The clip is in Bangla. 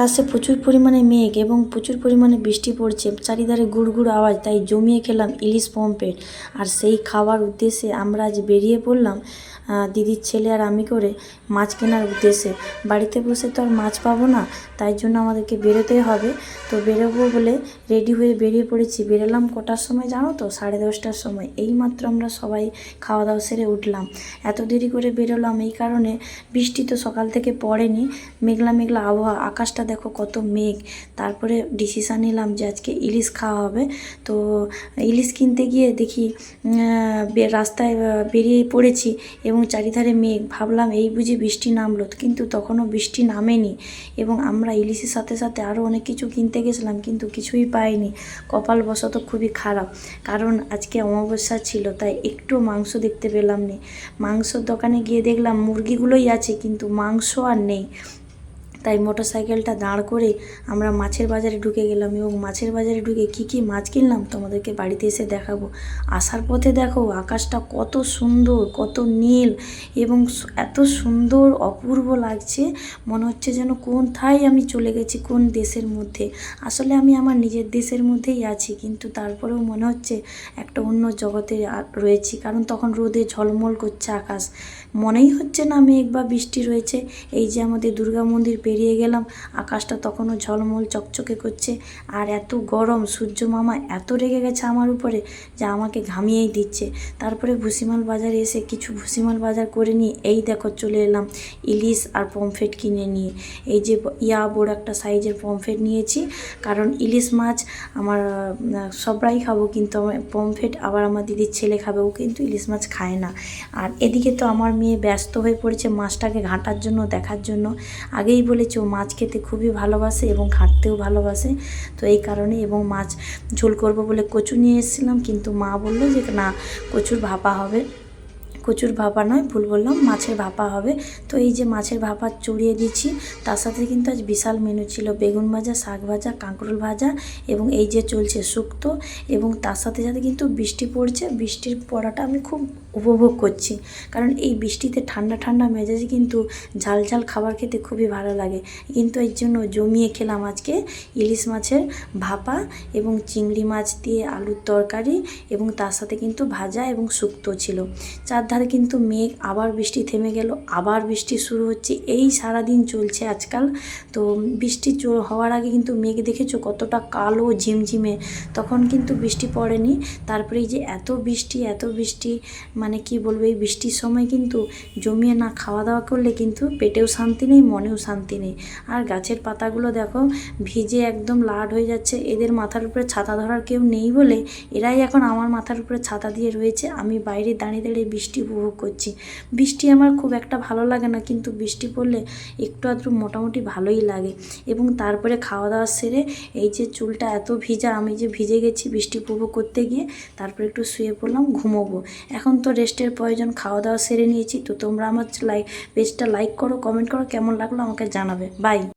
আকাশে প্রচুর পরিমাণে মেঘ এবং প্রচুর পরিমাণে বৃষ্টি পড়ছে। চারিধারে গুড়গুড় আওয়াজ, তাই জমিয়ে খেলাম ইলিশ পম্পেট আর সেই খাওয়ার উদ্দেশ্যে আমরা আজ বেরিয়ে পড়লাম দিদির ছেলে আর আমি করে মাছ কেনার উদ্দেশ্যে। বাড়িতে বসে তো আর মাছ পাবো না, তাই জন্য আমাদেরকে বেরোতে হবে। তো বেরোবো বলে রেডি হয়ে বেরিয়ে পড়েছি। বেরোলাম কটার সময় জানো তো? সাড়ে দশটার সময়। এইমাত্র আমরা সবাই খাওয়া দাওয়া সেরে উঠলাম। এত দেরি করে বেরোলাম, এই কারণে বৃষ্টি তো সকাল থেকে পড়েনি। মেঘলা মেঘলা আবহাওয়া, আকাশটা দেখো কত মেঘ। তারপরে ডিসিশান নিলাম যে আজকে ইলিশ খাওয়া হবে। তো ইলিশ কিনতে গিয়ে দেখি রাস্তায় বেরিয়ে পড়েছি এবং চারিধারে মেঘ। ভাবলাম এই বুঝি বৃষ্টি নামলো। কিন্তু তখনও বৃষ্টি নামেনি এবং আমরা ইলিশের সাথে সাথে আরও অনেক কিছু কিনতে গেছিলাম কিন্তু কিছুই পাইনি। কপাল কপালবশত খুবই খারাপ। কারণ আজকে অমাবস্যা ছিল, তাই একটু মাংস দেখতে পেলাম না। মাংসর দোকানে গিয়ে দেখলাম মুরগিগুলোই আছে, কিন্তু মাংস আর নেই। তাই মোটর সাইকেলটা দাঁড় করে আমরা মাছের বাজারে ঢুকে গেলাম এবং মাছের বাজারে ঢুকে কী কী মাছ কিনলাম তোমাদেরকে বাড়িতে এসে দেখাবো। আসার পথে দেখো আকাশটা কত সুন্দর, কত নীল এবং এত সুন্দর, অপূর্ব লাগছে। মনে হচ্ছে যেন কোথায় আমি চলে গেছি, কোন দেশের মধ্যে। আসলে আমি আমার নিজের দেশের মধ্যেই আছি, কিন্তু তারপরেও মনে হচ্ছে একটা অন্য জগতে রয়েছি, কারণ তখন রোদে ঝলমল করছে আকাশ। মনেই হচ্ছে না মেঘ বা বৃষ্টি রয়েছে। এই যে আমাদের দুর্গা মন্দির পেরিয়ে গেলাম। আকাশটা তখনও ঝলমল চকচকে করছে। আর এত গরম, সূর্য মামা এত রেগে গেছে আমার উপরে যে আমাকে ঘামিয়েই দিচ্ছে। তারপরে ভুসিমাল বাজারে এসে কিছু ভুসিমাল বাজার করে নিয়ে এই দেখো চলে এলাম ইলিশ আর পমফ্রেট কিনে নিয়ে। এই যে ইয়া বড় একটা সাইজের পমফ্রেট নিয়েছি, কারণ ইলিশ মাছ আমার সবাই খাব কিন্তু পমফ্রেট আবার আমার দিদির ছেলে খাবে, ও কিন্তু ইলিশ মাছ খায় না। আর এদিকে তো আমার মেয়ে ব্যস্ত হয়ে পড়েছে মাছটাকে ঘাঁটার জন্য, দেখার জন্য। আগেই বলেছে ও মাছ খেতে খুবই ভালোবাসে এবং ঘাঁটতেও ভালোবাসে। তো এই কারণে এবং মাছ ঝোল করব বলে কচু নিয়ে এসেছিলাম, কিন্তু মা বলল যে না, কচুর ভাপা হবে। কচুর ভাপা নয়, ভুল বললাম, মাছের ভাপা হবে। তো এই যে মাছের ভাপা চড়িয়ে দিচ্ছি তার সাথে কিন্তু আজ বিশাল মেনু ছিল, বেগুন ভাজা, শাক ভাজা, কাঁকরোল ভাজা এবং এই যে চলছে শুক্তো এবং তার সাথে সাথে কিন্তু বৃষ্টি পড়ছে। বৃষ্টির পড়াটা আমি খুব উপভোগ করছি। কারণ এই বৃষ্টিতে ঠান্ডা ঠান্ডা মেজাজে কিন্তু ঝাল ঝাল খাবার খেতে খুবই ভালো লাগে। কিন্তু এর জন্য জমিয়ে খেলাম আজকে ইলিশ মাছের ভাপা এবং চিংড়ি মাছ দিয়ে আলুর তরকারি এবং তার সাথে কিন্তু ভাজা এবং শুক্তো ছিল। চারধারে কিন্তু মেঘ, আবার বৃষ্টি থেমে গেল, আবার বৃষ্টি শুরু হচ্ছে। এই সারাদিন চলছে আজকাল। তো বৃষ্টি হওয়ার আগে কিন্তু মেঘ দেখেছ কতটা কালো ঝিমঝিমে? তখন কিন্তু বৃষ্টি পড়েনি। তারপরে এই যে এত বৃষ্টি এত বৃষ্টি মানে কি বলব, এই বৃষ্টির সময় কিন্তু জমিয়ে না খাওয়া দাওয়া করলে কিন্তু পেটেও শান্তি নেই, মনেও শান্তি নেই। আর গাছের পাতাগুলো দেখো, ভিজে একদম লাড হয়ে যাচ্ছে। এদের মাথার উপরে ছাতা ধরার কেউ নেই বলে এরাই এখন আমার মাথার উপরে ছাতা দিয়ে রয়েছে। আমি বাইরে দাঁড়িয়ে দাঁড়িয়ে বৃষ্টি উপভোগ করছি। বৃষ্টি আমার খুব একটা ভালো লাগে না, কিন্তু বৃষ্টি পড়লে একটু আধটু মোটামুটি ভালোই লাগে। এবং তারপরে খাওয়া দাওয়া সেরে এই যে চুলটা এত ভিজা, আমি যে ভিজে গেছি বৃষ্টি উপভোগ করতে গিয়ে, তারপরে একটু শুয়ে পড়লাম, ঘুমোবো। এখন তো রেস্টের প্রয়োজন খাওয়া দাওয়া সেরে নিয়েছি। তো তোমরা আমার লাইক পেজটা লাইক করো কমেন্ট করো, কেমন লাগল আমাকে জানাবে। বাই